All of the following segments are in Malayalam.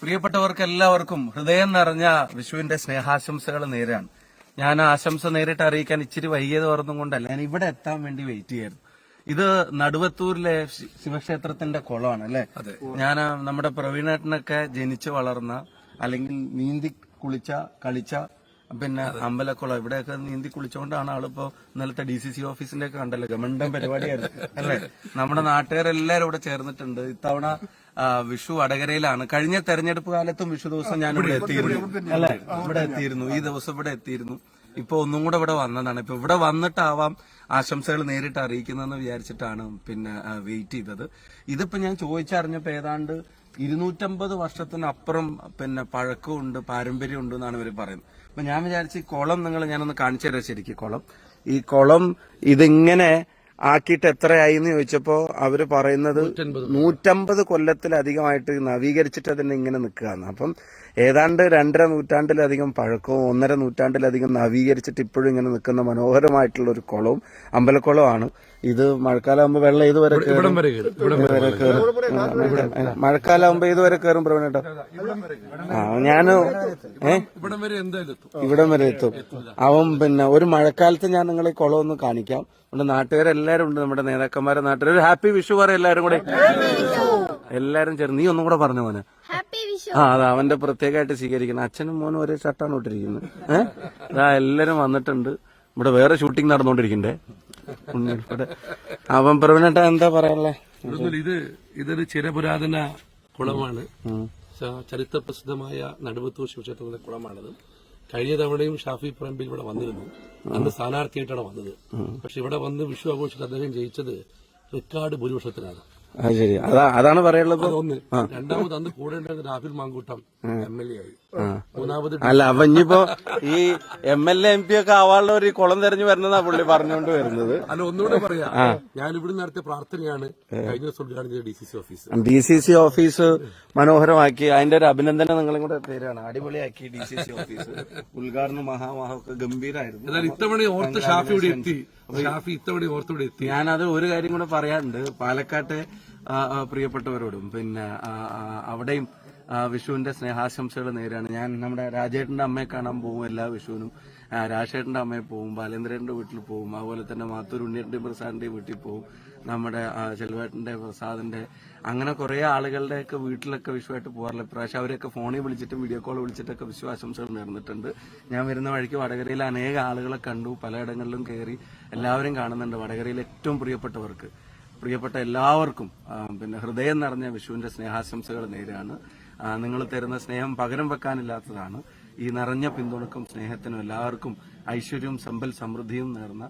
പ്രിയപ്പെട്ടവർക്ക് എല്ലാവർക്കും ഹൃദയം നിറഞ്ഞ വിഷുവിന്റെ സ്നേഹാശംസകൾ നേരാണ് ഞാൻ ആശംസ നേരിട്ട് അറിയിക്കാൻ ഇച്ചിരി വൈകിയത് ഓർന്നും കൊണ്ടല്ല. ഞാൻ ഇവിടെ എത്താൻ വേണ്ടി വെയിറ്റ് ചെയ്യായിരുന്നു ഇത് നടുവത്തൂരിലെ ശിവക്ഷേത്രത്തിന്റെ കുളമാണ് അല്ലെ? ഞാൻ നമ്മുടെ പ്രവീണേട്ടനൊക്കെ ജനിച്ചു വളർന്ന അല്ലെങ്കിൽ നീന്തി കുളിച്ച കളിച്ച പിന്നെ അമ്പലക്കുളം ഇവിടെയൊക്കെ നീന്തി കുളിച്ചുകൊണ്ടാണ് ആളിപ്പോ ഇന്നലത്തെ ഡി സി സി ഓഫീസിന്റെ ഒക്കെ കണ്ടല്ലോ ഗവൺമെന്റ് പരിപാടിയായിരുന്നു അല്ലേ? നമ്മുടെ നാട്ടുകാരെല്ലാരും ഇവിടെ ചേർന്നിട്ടുണ്ട്. ഇത്തവണ വിഷു വടകരയിലാണ്. കഴിഞ്ഞ തെരഞ്ഞെടുപ്പ് കാലത്തും വിഷു ദിവസം ഞാൻ ഇവിടെ എത്തിയിരുന്നു. അല്ലെ? ഇവിടെ എത്തിയിരുന്നു. ഈ ദിവസം ഇവിടെ എത്തിയിരുന്നു. ഇപ്പൊ ഒന്നും കൂടെ ഇവിടെ വന്നതാണ്. ഇപ്പൊ ഇവിടെ വന്നിട്ടാവാം ആശംസകൾ നേരിട്ട് അറിയിക്കുന്നതെന്ന് വിചാരിച്ചിട്ടാണ് പിന്നെ വെയിറ്റ് ചെയ്തത്. ഇതിപ്പോ ഞാൻ ചോദിച്ചറിഞ്ഞപ്പോ ഏതാണ്ട് ഇരുന്നൂറ്റമ്പത് വർഷത്തിനപ്പുറം പിന്നെ പഴക്കമുണ്ട് പാരമ്പര്യമുണ്ട് എന്നാണ് ഇവർ പറയുന്നത്. അപ്പൊ ഞാൻ വിചാരിച്ച് ഈ കുളം നിങ്ങൾ ഞാനൊന്ന് കാണിച്ചു തരാം ശരിക്കും കുളം. ഈ കുളം ഇതിങ്ങനെ ആക്കിയിട്ട് എത്രയായി എന്ന് ചോദിച്ചപ്പോ അവർ പറയുന്നത് നൂറ്റമ്പത്. കൊല്ലത്തിലധികമായിട്ട് നവീകരിച്ചിട്ട് അതിനെ ഇങ്ങനെ നിൽക്കുകയാണ്. അപ്പം ഏതാണ്ട് രണ്ടര നൂറ്റാണ്ടിലധികം പഴക്കവും ഒന്നര നൂറ്റാണ്ടിലധികം നവീകരിച്ചിട്ട് ഇപ്പോഴും ഇങ്ങനെ നിൽക്കുന്ന മനോഹരമായിട്ടുള്ള ഒരു കുളവും അമ്പലക്കുളമാണ് ഇത് മഴക്കാലാകുമ്പോ വെള്ളം ഇതുവരെ കയറും ഇതുവരെ കയറും മഴക്കാലമാകുമ്പോ ഇതുവരെ കയറും പ്രവീണേട്ടാ ആ ഞാൻ ഏ? ഇവിടം വരെ എത്തും വരെ അവൻ പിന്നെ ഒരു മഴക്കാലത്ത് ഞാൻ നിങ്ങളെ കുളം ഒന്ന് കാണിക്കാം. നമ്മുടെ നാട്ടുകാരെല്ലാരും ഉണ്ട് നമ്മുടെ നേതാക്കന്മാരെ നാട്ടുകാർ. ഒരു ഹാപ്പി വിഷു പറ എല്ലാരും കൂടെ. എല്ലാരും ചേർന്ന്. നീ ഒന്നും കൂടെ പറഞ്ഞു മോനെ? ഹാപ്പി വിഷു. ആ അത് അവന്റെ പ്രത്യേകമായിട്ട് സ്വീകരിക്കണം അച്ഛനും മോനും ഒരേ ഷർട്ടാണ് ഇട്ടിരിക്കുന്നത്. ഏഹ് അതാ എല്ലാരും വന്നിട്ടുണ്ട്. ഇവിടെ വേറെ ഷൂട്ടിംഗ് നടന്നുകൊണ്ടിരിക്കണ്ടേ ഉണ്ണിയുടെ അവൻ പ്രവീണേട്ട എന്താ പറയാനുള്ളത് ഇത് ഇതൊരു ചിരപുരാതന കുളമാണ്. ചരിത്രപ്രസിദ്ധമായ ചരിത്ര പ്രസിദ്ധമായ നടുവത്തൂർ ശിവക്ഷേത്രത്തിലെ കുളമാണിത്. കഴിഞ്ഞ തവണയും ഷാഫി പറമ്പിൽ ഇവിടെ വന്നിരുന്നു. അന്ന് സ്ഥാനാർത്ഥിയായിട്ടാണ് വന്നത്. പക്ഷെ ഇവിടെ വന്ന് വിഷു ആഘോഷിച്ച് അദ്ദേഹം ജയിച്ചത് റെക്കാർഡ് ഭൂരിപക്ഷത്തിനാണ്. അത് ശരി. അതാ അതാണ് പറയാനുള്ളത്. അതൊന്ന് രണ്ടാമത് അന്ന് കൂടെ ഉണ്ടായിരുന്ന Rahul Mankoottam M L A ആയി. മൂന്നാമത് അല്ല അപ്പൊ ഇനിയിപ്പോ ഈ M L A M P ഒക്കെ ആവാനുള്ള ഒരു കുളം തെരഞ്ഞു വരുന്നതാ പുള്ളി പറഞ്ഞുകൊണ്ട് വരുന്നത്. അല്ല ഒന്നുകൂടെ പറയാ. ഞാൻ ഇവിടെ നടത്തിയ പ്രാർത്ഥനയാണ് കഴിഞ്ഞ ദിവസം ഉദ്ഘാടനം ചെയ്ത D C C office D C C office മനോഹരമാക്കി. അതിന്റെ ഒരു അഭിനന്ദനം നിങ്ങളും കൂടെ പേരാണ് അടിപൊളിയാക്കി ഡി സി സി ഓഫീസ് ഉദ്ഘാടനം മഹാമഹ ഒക്കെ ഗംഭീരായിരുന്നു ഇത്തവണ ഓർത്ത് ഷാഫി ഇവിടെ എത്തി. ഷാഫി ഇത്തവണ ഓർത്ത് ഇവിടെ എത്തി. ഞാനത് ഒരു കാര്യം കൂടെ പറയാറുണ്ട്. പാലക്കാട്ടെ പ്രിയപ്പെട്ടവരോടും. പിന്നെ അവിടെയും വിഷുവിന്റെ സ്നേഹാശംസകൾ നേരാണ്. ഞാൻ നമ്മുടെ രാജേട്ടന്റെ അമ്മയെ കാണാൻ പോകും എല്ലാ വിഷുവിനും. രാജേട്ടന്റെ അമ്മയെ പോകും ബാലേന്ദ്രന്റെ വീട്ടിൽ പോകും അതുപോലെ തന്നെ മാത്തൂർ ഉണ്ണിയന്റെ പ്രസാദിന്റെ വീട്ടിൽ പോകും നമ്മുടെ ചെലവേട്ടന്റെ പ്രസാദിന്റെ അങ്ങനെ കുറെ ആളുകളുടെയൊക്കെ വീട്ടിലൊക്കെ വിഷുവായിട്ട് പോകാറില്ല ഇപ്രാവശ്യം അവരെയൊക്കെ ഫോണിൽ വിളിച്ചിട്ടും വീഡിയോ കോൾ വിളിച്ചിട്ടൊക്കെ വിശ്വാസംസകൾ നേർന്നിട്ടുണ്ട്. ഞാൻ വരുന്ന വഴിക്ക് വടകരയിൽ അനേക ആളുകളെ കണ്ടു പലയിടങ്ങളിലും കയറി എല്ലാവരും കാണുന്നുണ്ട്. വടകരയിൽ ഏറ്റവും പ്രിയപ്പെട്ടവർക്ക് പ്രിയപ്പെട്ട എല്ലാവർക്കും പിന്നെ ഹൃദയം നിറഞ്ഞ വിഷുവിന്റെ സ്നേഹാശംസകൾ നേരാണ്. നിങ്ങൾ തരുന്ന സ്നേഹം പകരം വെക്കാനില്ലാത്തതാണ്. ഈ നിറഞ്ഞ പിന്തുണക്കും സ്നേഹത്തിനും എല്ലാവർക്കും ഐശ്വര്യവും സമ്പൽ സമൃദ്ധിയും നേർന്ന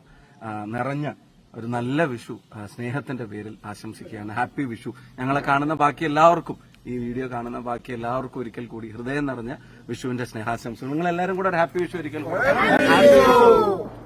നിറഞ്ഞ ഒരു നല്ല വിഷു സ്നേഹത്തിന്റെ പേരിൽ ആശംസിക്കുകയാണ്. ഹാപ്പി വിഷു. ഞങ്ങളെ കാണുന്ന ബാക്കി എല്ലാവർക്കും ഈ വീഡിയോ കാണുന്ന ബാക്കി എല്ലാവർക്കും ഒരിക്കൽ കൂടി ഹൃദയം നിറഞ്ഞ വിഷുവിന്റെ സ്നേഹാശംസ നിങ്ങൾ എല്ലാവരും കൂടെ ഒരു ഹാപ്പി വിഷു ഒരിക്കൽ കൂടെ.